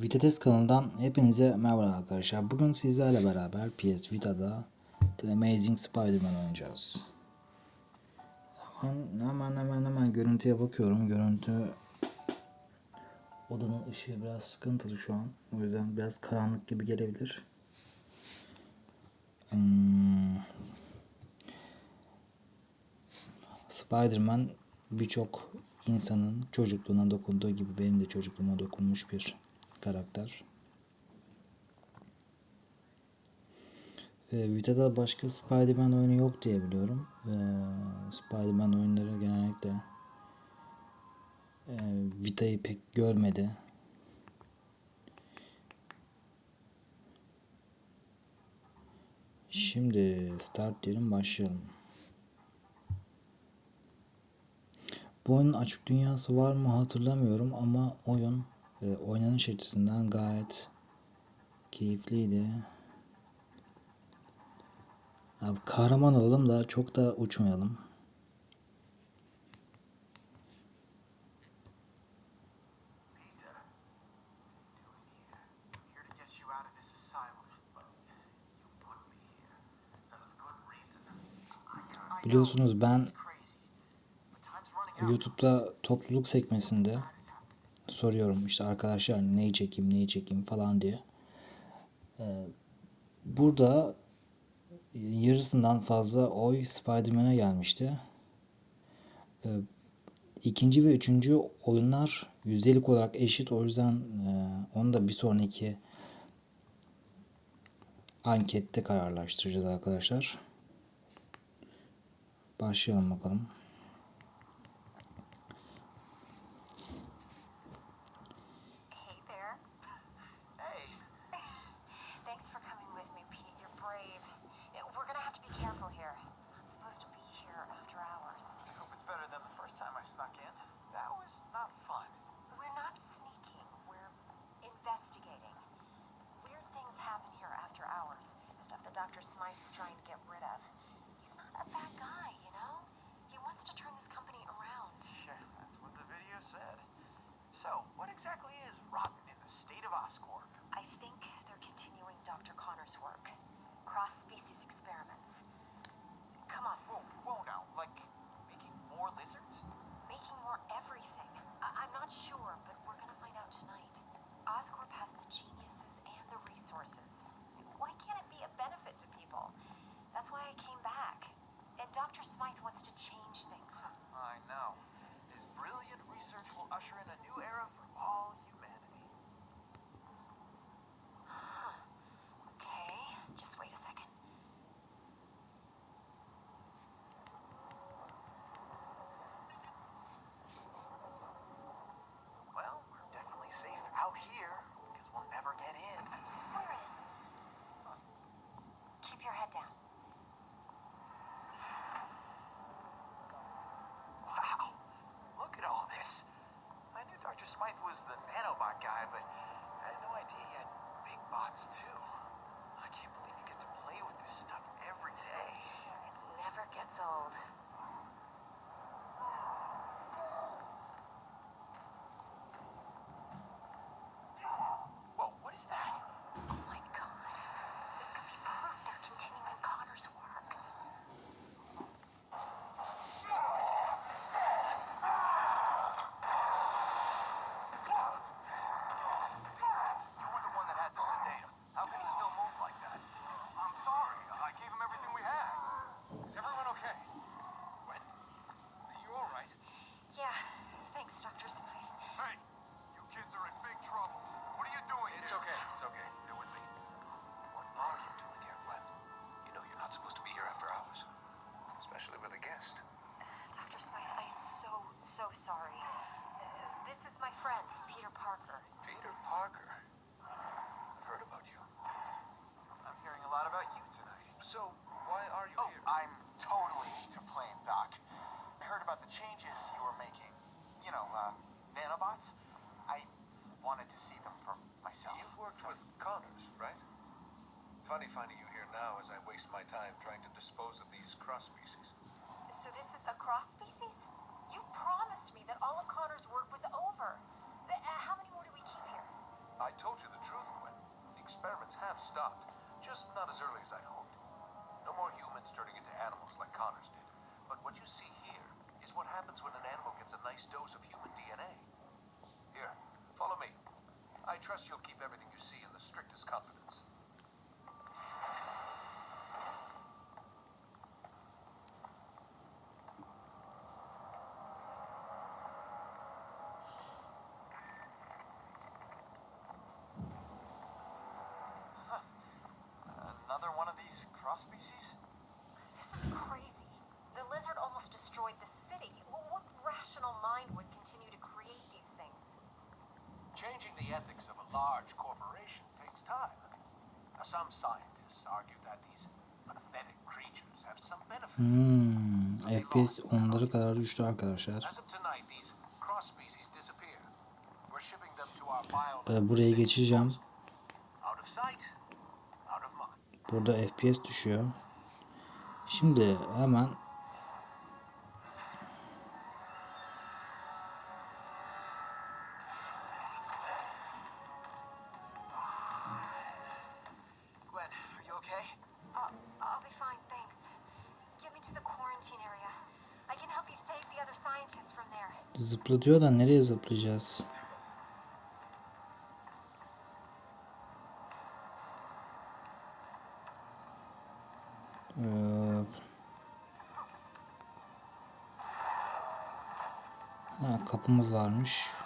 Vitates kanalından hepinize merhaba arkadaşlar. Bugün sizlerle beraber PS Vita'da The Amazing Spider-Man oynayacağız. Hemen hemen hemen hemen görüntüye bakıyorum. Görüntü odanın ışığı biraz sıkıntılı şu an. O yüzden biraz karanlık gibi gelebilir. Hmm. Spider-Man birçok insanın çocukluğuna dokunduğu gibi benim de çocukluğuma dokunmuş bir karakter. Ee, Vita'da başka Spider-Man oyunu yok diye biliyorum. Ee, Spider-Man oyunları genellikle e, Vita'yı pek görmedi. Şimdi start diyelim başlayalım. Bu oyunun açık dünyası var mı hatırlamıyorum ama oyun e, oynanış açısından gayet keyifliydi. Abi kahraman olalım da çok da uçmayalım. Biliyorsunuz ben. YouTube'da topluluk sekmesinde. Soruyorum işte arkadaşlar neyi çekeyim neyi çekeyim falan diye. Ee, burada yarısından fazla oy Spider-Man'e gelmişti. Ee, ikinci ve üçüncü oyunlar yüzdelik olarak eşit. O yüzden e, onu da bir sonraki ankette kararlaştıracağız arkadaşlar. Başlayalım bakalım. Resources. Why can't it be a benefit to people? That's why I came back. And Dr. Smythe wants to change things. I know. His brilliant research will usher in a new era for all humanity. Okay, just wait a second. Well, we're definitely safe out here because we'll never get in. We're in. Keep your head down. Wow, look at all this. I knew Dr. Smythe was the nanobot guy, but I had no idea he had big bots too. I can't believe you get to play with this stuff every day. It never gets old. Whoa, what is that? Oh my god. This could be proof they're continuing Connor's work. You were the one that had the sedatum. How can he still move like that? I'm sorry. I gave him everything we had. Is everyone okay? Gwen, are you all right? Yeah, thanks, Dr. Smythe. Hey, you kids are in big trouble. What are you doing It's okay. It's okay. You're with me. What are you doing here, Gwen? You know you're not supposed to be here after hours. Especially with a guest. Dr. Smythe, I am so, so sorry. This is my friend, Peter Parker. Peter Parker. I've heard about you. I'm hearing a lot about you tonight. So, why are you Oh, here? I'm totally to blame, Doc. I heard about the changes you were making. You know, uh, nanobots. I wanted to see them for myself. You've worked with Connors, right? Funny finding you here now as I waste my time trying to dispose of these cross species. So this is a cross species? You promised me that all of Connor's work was over. The- uh, how many more do we keep here? I told you the truth, Gwen. The experiments have stopped, just not as early as I'd hoped. No more humans turning into animals like Connors did. But what you see here is what happens when an animal gets a nice dose of human DNA. Here, follow me. I trust you'll keep everything you see in the strictest confidence. These cross species? This is crazy. The lizard almost destroyed the city. Wh- What rational mind would continue to create these things? Changing the ethics of a large corporation takes time. Now, some scientists argue that these pathetic creatures have some benefit. Hmm, FPS onları kadar güçlü arkadaşlar. As of tonight, these cross species disappear. We're shipping them to our bio. Ee, buraya geçeceğim. Out of sight, out of mind. Burada FPS düşüyor. Şimdi hemen Gwen, are you okay? Ha, kapımız varmış.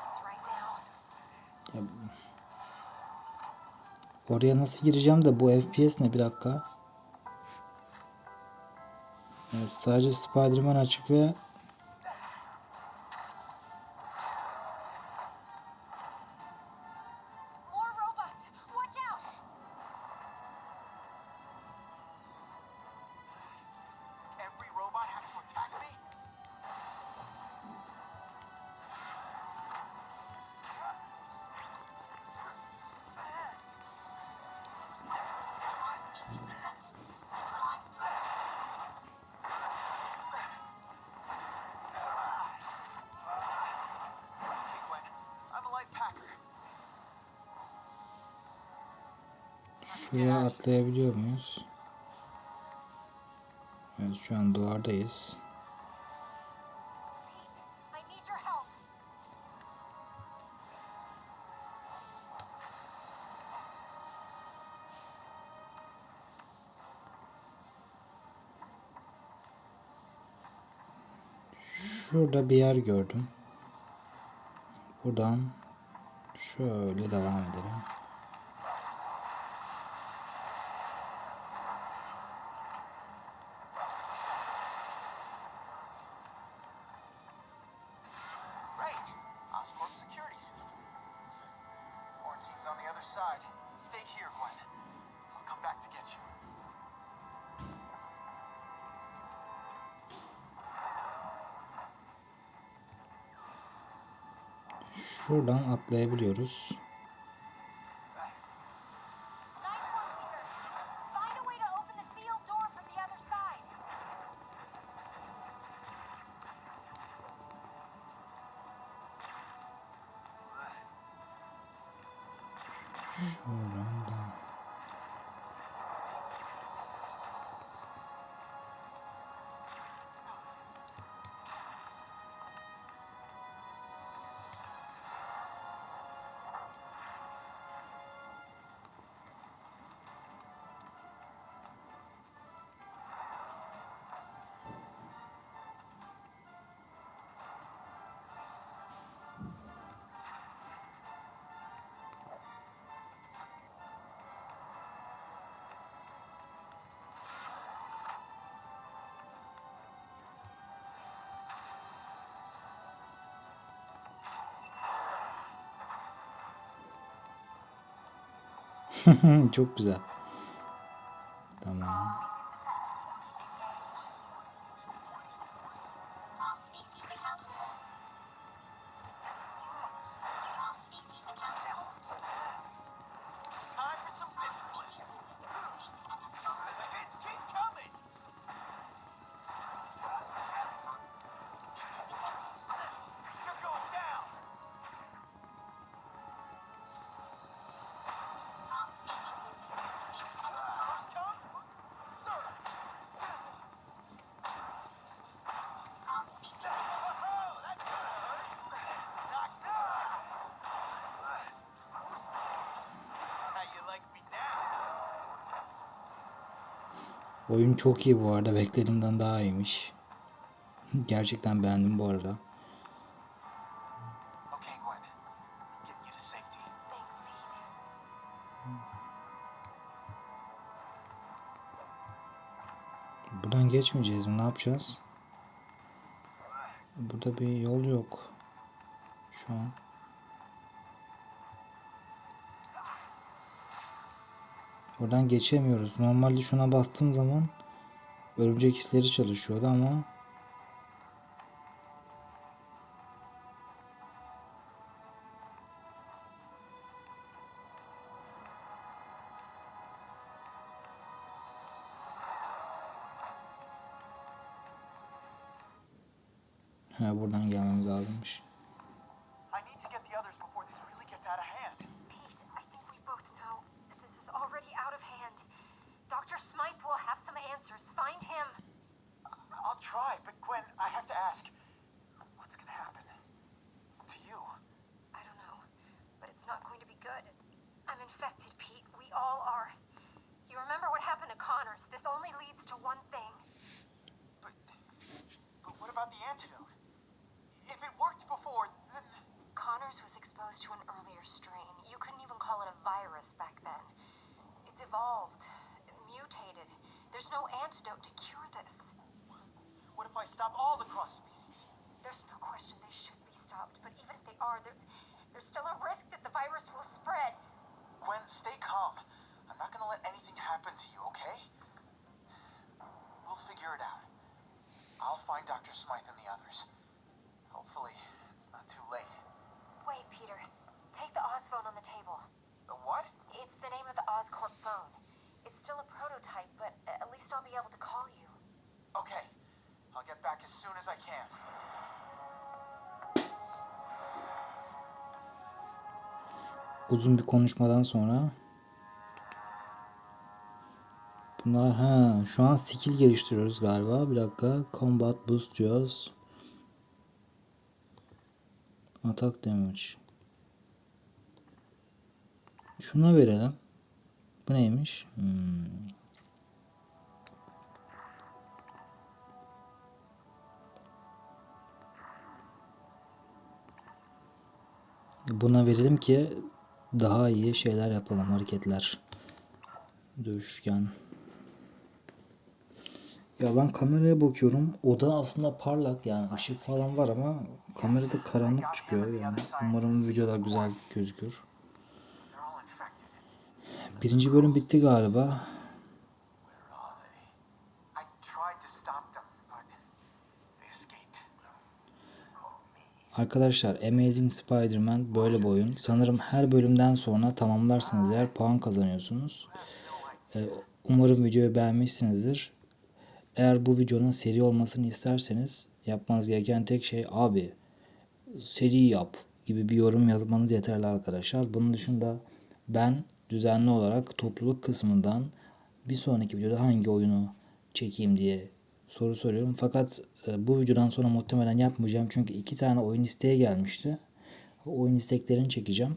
İfs right now. Ya, Oraya nasıl gireceğim de bu FPS ne? Bir dakika. Sadece Spider-Man açık ve şuraya atlayabiliyor muyuz? Evet şu an duvardayız. Şurada bir yer gördüm. Buradan şöyle devam edelim. Side. Stay here, Gwen. I'll come back to get you. Şuradan atlayabiliyoruz. Şuradan da. Çok güzel. Oyun çok iyi bu arada. Beklediğimden daha iyiymiş. Gerçekten beğendim bu arada. Buradan geçmeyeceğiz mi? Ne yapacağız? Burada bir yol yok. Şu an. Oradan geçemiyoruz. Normalde şuna bastığım zaman örümcek hisleri çalışıyordu ama only leads to one thing. But, but what about the antidote? If it worked before, then Connors was exposed to an earlier strain. You couldn't even call it a virus back then. It's evolved, mutated. There's no antidote to cure this. what if I stop all the cross species? There's no question they should be stopped, but even if they are, there's there's still a risk that Uzun bir konuşmadan sonra Bunlar ha şu an skill geliştiriyoruz galiba. Bir dakika. Combat boost diyoruz. Atak damage. Şuna verelim. Bu neymiş? Hmm. Buna verelim ki daha iyi şeyler yapalım hareketler. Dövüşken. Ya ben kameraya bakıyorum. Oda aslında parlak yani ışık falan var ama kamerada karanlık çıkıyor yani. Umarım videoda güzel gözükür. Birinci bölüm bitti galiba. Arkadaşlar Amazing Spider-Man böyle bir oyun. Sanırım her bölümden sonra tamamlarsanız eğer puan kazanıyorsunuz. Ee, umarım videoyu beğenmişsinizdir. Eğer bu videonun seri olmasını isterseniz yapmanız gereken tek şey abi seri yap gibi bir yorum yazmanız yeterli arkadaşlar. Bunun dışında ben düzenli olarak topluluk kısmından bir sonraki videoda hangi oyunu çekeyim diye soru soruyorum. Fakat e, bu videodan sonra muhtemelen yapmayacağım. Çünkü iki tane oyun isteği gelmişti. Oyun isteklerini çekeceğim.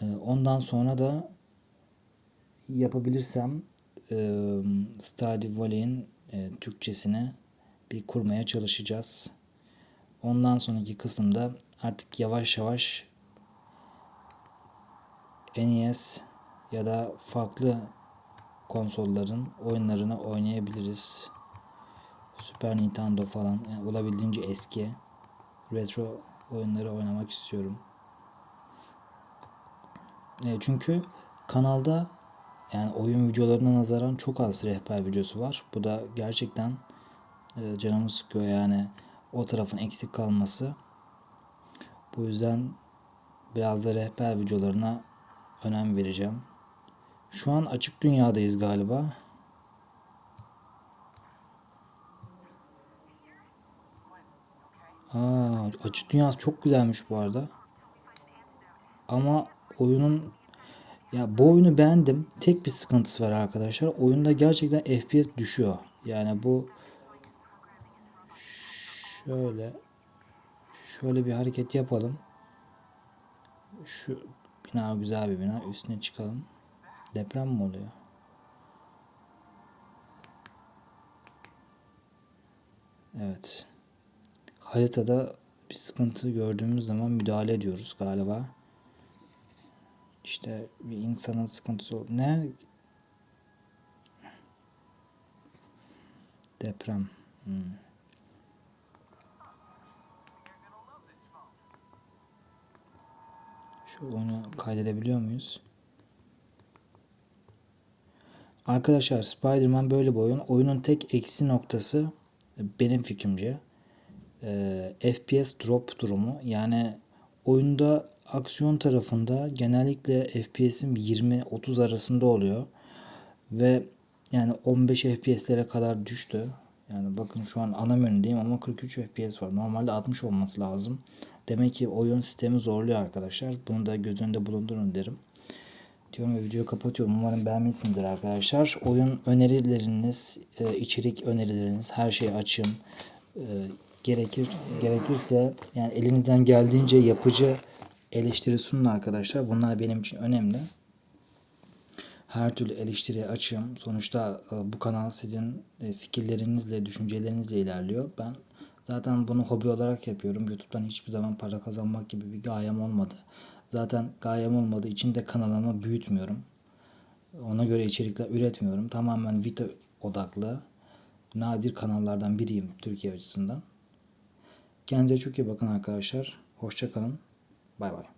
E, Ondan sonra da yapabilirsem e, Stardew Valley'in Türkçesini bir kurmaya çalışacağız. Ondan sonraki kısımda artık yavaş yavaş NES ya da farklı konsolların oyunlarını oynayabiliriz. Super Nintendo falan yani olabildiğince eski retro oyunları oynamak istiyorum. E, çünkü kanalda yani oyun videolarına nazaran çok az rehber videosu var. Bu da gerçekten e, canımı sıkıyor yani o tarafın eksik kalması. Bu yüzden biraz da rehber videolarına önem vereceğim. Şu an açık dünyadayız galiba. Aa, açık dünyası çok güzelmiş bu arada. Ama oyunun ya bu oyunu beğendim. Tek bir sıkıntısı var arkadaşlar. Oyunda gerçekten FPS düşüyor. Yani bu şöyle şöyle bir hareket yapalım. Şu bina güzel bir bina. Üstüne çıkalım. Deprem mi oluyor? Evet. Haritada bir sıkıntı gördüğümüz zaman müdahale ediyoruz galiba. İşte bir insanın sıkıntısı ne? Deprem. Hmm. Şu oyunu kaydedebiliyor muyuz? Arkadaşlar Spider-Man böyle bir oyun. Oyunun tek eksi noktası benim fikrimce e, FPS drop durumu. Yani oyunda aksiyon tarafında genellikle FPS'im 20-30 arasında oluyor. Ve yani 15 FPS'lere kadar düştü. Yani bakın şu an ana menüdeyim ama 43 FPS var. Normalde 60 olması lazım. Demek ki oyun sistemi zorluyor arkadaşlar. Bunu da göz önünde bulundurun derim. Diyorum ve videoyu kapatıyorum. Umarım beğenmişsinizdir arkadaşlar. Oyun önerileriniz, e, içerik önerileriniz her şeyi açın. Gerekir gerekirse yani elinizden geldiğince yapıcı eleştiri sunun arkadaşlar. Bunlar benim için önemli. Her türlü eleştiriye açığım. Sonuçta e, bu kanal sizin e, fikirlerinizle, düşüncelerinizle ilerliyor. Ben zaten bunu hobi olarak yapıyorum. YouTube'dan hiçbir zaman para kazanmak gibi bir gayem olmadı. Zaten gayem olmadığı için de kanalımı büyütmüyorum. Ona göre içerikler üretmiyorum. Tamamen video odaklı, nadir kanallardan biriyim Türkiye açısından. Kendinize çok iyi bakın arkadaşlar. Hoşça kalın. Bay bay.